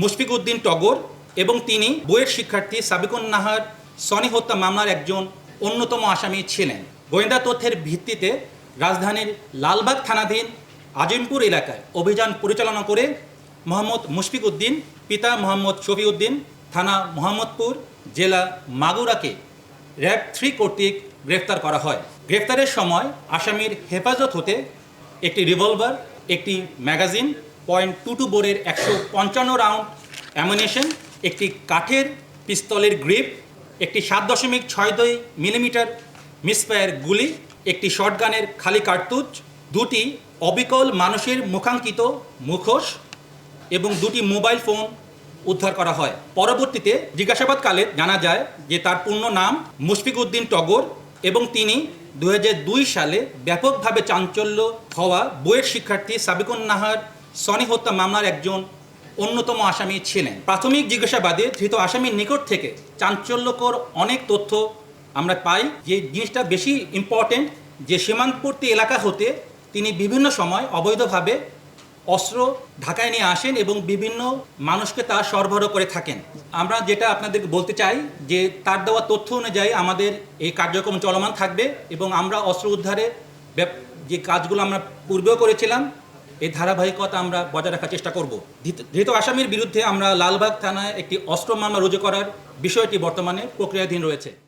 মুশফিক উদ্দিন টগর এবং তিনি বইয়ের শিক্ষার্থী সাবিকুন নাহার সনি হত্যা মামলার একজন অন্যতম আসামি ছিলেন। গোয়েন্দা তথ্যের ভিত্তিতে রাজধানীর লালবাগ থানাধীন আজিমপুর এলাকায় অভিযান পরিচালনা করে মোহাম্মদ মুশফিক উদ্দিন পিতা মোহাম্মদ শফিউদ্দিন, থানা মোহাম্মদপুর, জেলা মাগুরাকে র্যাব থ্রি কর্তৃক গ্রেফতার করা হয়। গ্রেফতারের সময় আসামির হেফাজত হতে একটি রিভলভার, একটি ম্যাগাজিন পয়েন্ট টু টু বোরের একশো পঞ্চান্ন রাউন্ড অ্যামিনেশন, একটি কাঠের পিস্তলের গ্রিপ, একটি সাত দশমিক ছয় দুই মিলিমিটার মিসফায়ার গুলি, একটি শটগানের খালি কার্তুজ, দুটি অবিকল মানুষের মুখাঙ্কিত মুখোশ এবং দুটি মোবাইল ফোন উদ্ধার করা হয়। পরবর্তীতে জিজ্ঞাসাবাদকালে জানা যায় যে তার পূর্ণ নাম মুশফিক উদ্দিন টগর এবং তিনি দু হাজার দুই সালে ব্যাপকভাবে চাঞ্চল্য হওয়া বইয়ের শিক্ষার্থী সাবিকুন নাহার সনি হত্যা মামলার একজন অন্যতম আসামি ছিলেন। প্রাথমিক জিজ্ঞাসাবাদে ধৃত আসামির নিকট থেকে চাঞ্চল্যকর অনেক তথ্য আমরা পাই যে জিনিসটা বেশি ইম্পর্টেন্ট যে সীমান্তবর্তী এলাকা হতে তিনি বিভিন্ন সময় অবৈধভাবে অস্ত্র ঢাকায় নিয়ে আসেন এবং বিভিন্ন মানুষকে তা সরবরাহ করে থাকেন। আমরা যেটা আপনাদেরকে বলতে চাই যে তার দেওয়া তথ্য অনুযায়ী আমাদের এই কার্যক্রম চলমান থাকবে এবং আমরা অস্ত্র উদ্ধারে যে কাজগুলো আমরা পূর্বেও করেছিলাম এই ধারাবাহিকতা আমরা বজায় রাখার চেষ্টা করব। ধৃত- আসামির বিরুদ্ধে আমরা লালবাগ থানায় একটি অস্ত্র মামলা রুজু করার বিষয়টি বর্তমানে প্রক্রিয়াধীন রয়েছে।